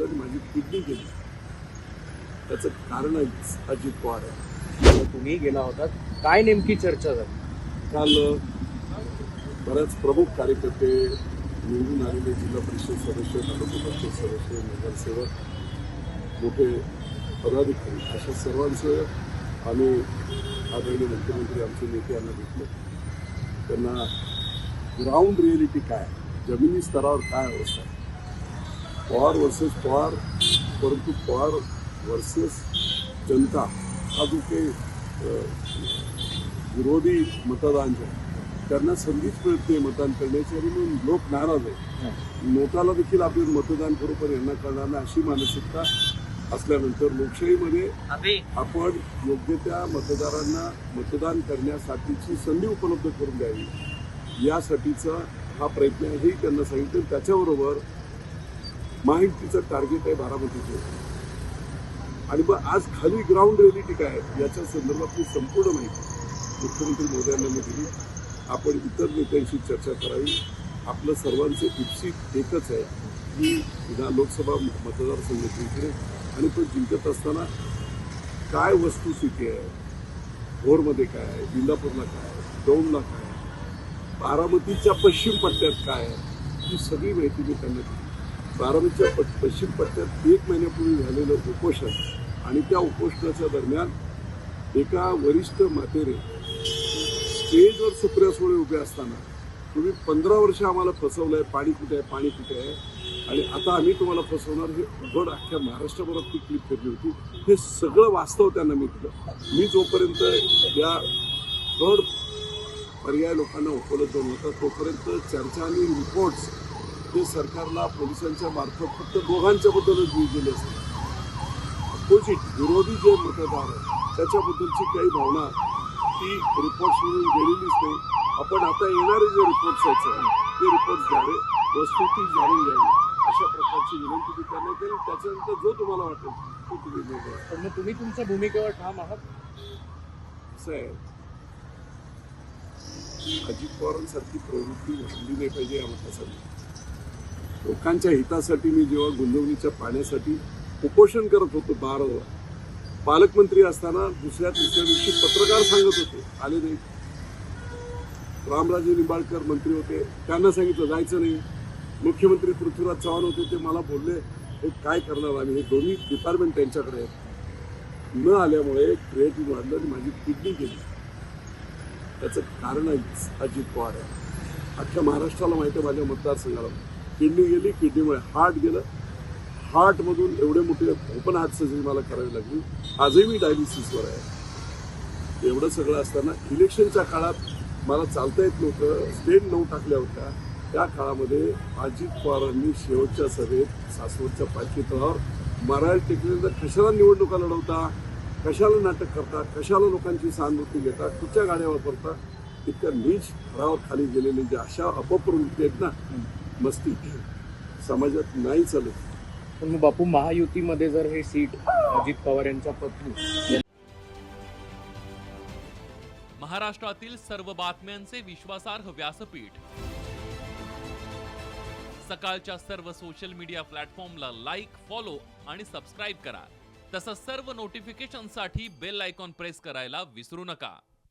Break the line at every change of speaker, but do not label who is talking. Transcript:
वाढलं आणि माझी किडनी गेली. त्याचं कारणच अजित पवार आहे.
तुम्ही गेला होता. काय नेमकी चर्चा झाली?
काल बऱ्याच प्रमुख कार्यकर्ते निवडून आलेले जिल्हा परिषद सदस्य तालुका परिषद सदस्य नगरसेवक मोठे पदाधिकारी अशा सर्वांचं आम्ही आदरणीय मुख्यमंत्री आमचे नेते यांना भेटलो. त्यांना ग्राउंड रिअलिटी काय? जमिनी स्तरावर काय अवस्था? पवार वर्सेस पवार परंतु पवार वर्सेस जनता हा जो काही विरोधी मतदान जे त्यांना संधीच मिळत नाही मतदान करण्याची आणि म्हणून लोक नाराज आहे नोटाला देखील आपण मतदान करू पण यांना करणार नाही अशी मानसिकता असल्यानंतर लोकशाहीमध्ये आपण योग्य त्या मतदारांना मतदान करण्यासाठीची संधी उपलब्ध करून द्यावी. यासाठीचा हा प्रयत्न आहे हेही त्यांना सांगितलं. त्याच्याबरोबर माहितीचं टार्गेट आहे बारामतीचं. आणि मग आज खाली ग्राउंड रिअलिटी काय आहे याच्या संदर्भातली संपूर्ण माहिती मुख्यमंत्री मोदी मी दिली. आपण इतर नेत्यांशी चर्चा करावी. आपलं सर्वांचं इप्सित एकच आहे की विधान लोकसभा मतदारसंघ जिंकणे आणि तो जिंकत असताना काय वस्तुस्थिती आहे भोरमध्ये काय आहे इंदापूरला काय आहे दौंडला काय आहे बारामतीच्या पश्चिम पट्ट्यात काय आहे ही सगळी माहिती मी त्यांना दिली. प्रारंभच्या प- पश्चिम पट्ट्यात एक महिन्यापूर्वी झालेलं उपोषण आणि त्या उपोषणाच्या दरम्यान एका वरिष्ठ मातेने स्टेजवर सुप्रिया सुळे उभे असताना तुम्ही पंधरा वर्ष आम्हाला फसवलं आहे पाणी कुठे आहे पाणी कुठे आहे? आणि आता आम्ही तुम्हाला फसवणार हे उघड अख्ख्या महाराष्ट्रभरात ती क्लिप फिरली होती. हे सगळं वास्तव त्यांना मी दिलं. मी जोपर्यंत या गड पर्याय लोकांना उपलब्ध नव्हता तोपर्यंत चर्चा आणि रिपोर्ट्स हे सरकारला पोलिसांच्या मार्फत फक्त दोघांच्या बद्दलच दिले असते. अपोजिट विरोधी जे मतदार आहेत त्याच्याबद्दलची काही भावना ती रिपोर्ट्स म्हणून गेलेलीच नाही. आपण आता येणारे जे रिपोर्ट्स आहेत ते रिपोर्ट्स द्यावे वस्तुस्थिती जाणून घ्यावी. अशा प्रकारची विनंती मी करण्यात येईल. त्याच्यानंतर जो तुम्हाला वाटेल तो तुम्ही निर्णय.
पण मग तुम्ही तुमच्या भूमिकेवर ठाम आहात?
असं आहे अजित पवारांसारखी प्रवृत्ती वाढली नाही पाहिजे या मतासाठी. लोकांच्या हितासाठी मी जेव्हा गुंजवणीच्या पाण्यासाठी उपोषण करत होतो बारावर पालकमंत्री असताना दुसऱ्या तिसऱ्या दिवशी पत्रकार सांगत होते आले नाही रामराजे निंबाळकर मंत्री होते त्यांना सांगितलं जायचं नाही. मुख्यमंत्री पृथ्वीराज चव्हाण होते ते मला बोलले हे काय करणार आम्ही? हे दोन्ही डिपार्टमेंट त्यांच्याकडे आहेत. न आल्यामुळे क्रिएटिव्ह वाढलं आणि माझी किडनी गेली. त्याचं कारण अजित पवार आहे अख्ख्या महाराष्ट्राला माहिती आहे माझ्या मतदारसंघाला. किडनी गेली किडनीमुळे हार्ट गेलं. हार्टमधून एवढे मोठे ओपन हार्ट सर्जरी मला करावी लागली. आजही मी डायलिसिसवर आहे. एवढं सगळं असताना इलेक्शनच्या काळात मला चालता येत नव्हतं. स्टेट नऊ टाकल्या होत्या. त्या काळामध्ये अजित पवारांनी शेवटच्या सभेत सासवडच्या पालखी तळावर मराठी टेकलेलं कशाला निवडणुका लढवता कशाला नाटक करता कशाला लोकांची सहानुभूती घेता कुठच्या गाड्या वापरता इतक्या नीच थरावर खाली गेलेले जे अशा अपप्रवृत्ती आहेत ना मस्ती. समाजात नाही चालत.
पण मग बापू महायुतीमध्ये जर हे सीट अजित पवार यांच्या पत्नी
महाराष्ट्रातील सर्व बातम्यांचे विश्वासार्ह व्यासपीठ. सकाळच्या सर्व सोशल मीडिया प्लॅटफॉर्मला लाईक फॉलो आणि सबस्क्राईब करा. तसंच सर्व नोटिफिकेशनसाठी बेल आयकॉन प्रेस करायला विसरू नका.